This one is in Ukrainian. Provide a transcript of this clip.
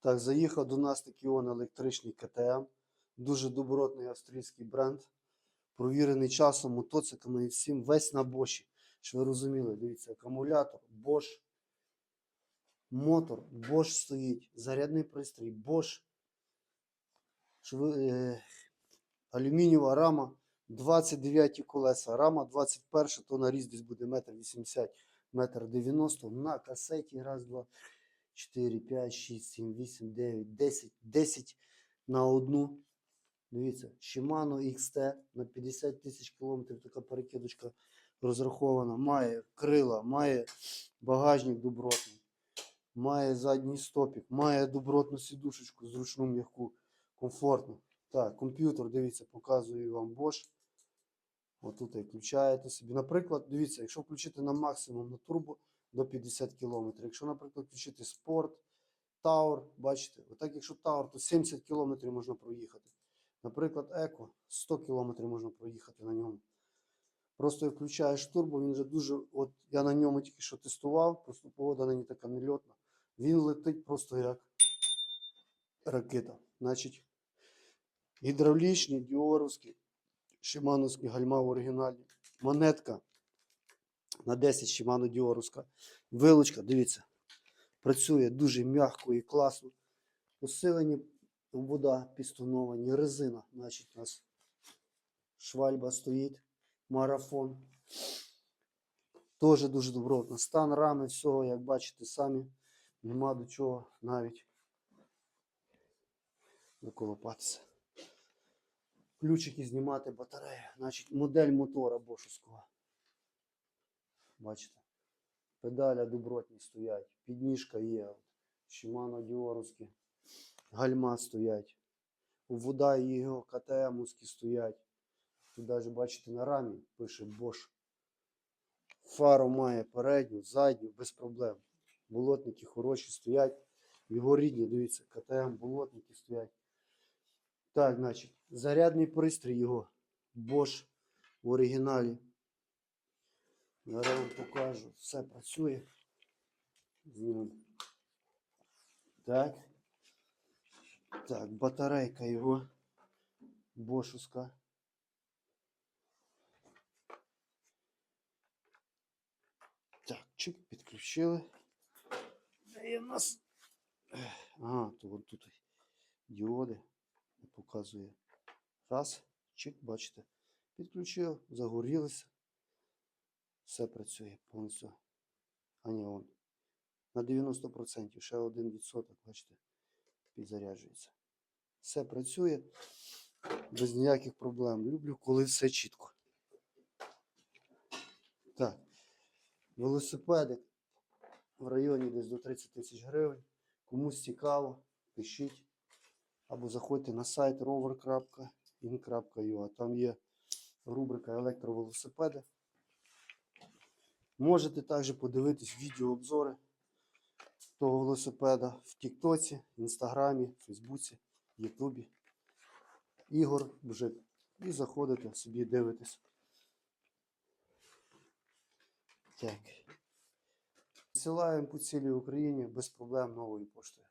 Так, заїхав до нас такий он електричний КТМ. Дуже добротний австрійський бренд. Провірений часом мотоциклами і всім весь на боші. Що ви розуміли, дивіться, акумулятор, Bosch, мотор, Bosch стоїть, зарядний пристрій, Bosch. Що ви, е, алюмінієва рама, 29 колеса, рама 21, то на ріст десь буде метр 80, метр 90 на касеті. Раз, два, 4, 5, 6, 7, 8, 9, 10, 10 на одну. Дивіться, Shimano XT на 50 тисяч кілометрів така перекидочка розрахована. Має крила, має багажник добротний, має задній стопік, має добротну сідушечку, зручну м'яку, комфортно. Так, комп'ютер, дивіться, показую вам Bosch. Отут і включаєте собі. Наприклад, дивіться, якщо включити на максимум на турбо до 50 км. Якщо, наприклад, включити спорт, Tower, бачите, отак, якщо Tower, то 70 км можна проїхати. Наприклад, Еко 100 км можна проїхати на ньому. Просто включаєш турбо, він вже дуже. От я на ньому тільки що тестував, просто погода нині така нельотна. Він летить просто як ракета. Значить, гідравлічні, діоровські, шимановські гальма оригінальні. Монетка на 10 Shimano діоровська. Вилучка, дивіться, працює дуже м'яко і класно. Посилені вода пістоновані, резина. Значить, у нас швальба стоїть, марафон. Теж дуже добротно. Стан рами, всього, як бачите, самі. Нема до чого навіть доколопатися. Ключики знімати батарею. Значить, модель мотора бошовського. Бачите? Педаля добротні стоять. Підніжка є. Shimano діоровські. Гальма стоять. Вода і його КТМовські стоять. Тут навіть бачите на рамі пише Bosch. Фару має передню, задню, без проблем. Болотники хороші стоять. Його рідні, дивіться, КТМ, болотники стоять. Так, значить, зарядний пристрій його Bosch в оригіналі. Зараз вам покажу. Все працює. Так. Так, батарейка його бошуска. Так, чик, підключили. Де у нас? Ага, то от тут діоди показує. Раз, чик, бачите. Підключив, загорілися. Все працює повністю. А ні, он. На 90%, ще 1%, бачите, підзаряджується. Все працює без ніяких проблем. Люблю, коли все чітко. Так. Велосипедик в районі десь до 30 тисяч гривень. Комусь цікаво, пишіть. Або заходьте на сайт rover.in.ua. Там є рубрика електровелосипеди. Можете також подивитись відеообзори того велосипеда в Тіктоці, Інстаграмі, Фейсбуці, Ютубі. Ігор Бжик. І заходите собі дивитесь. Так. Посилаємо по цілій Україні без проблем новою поштою.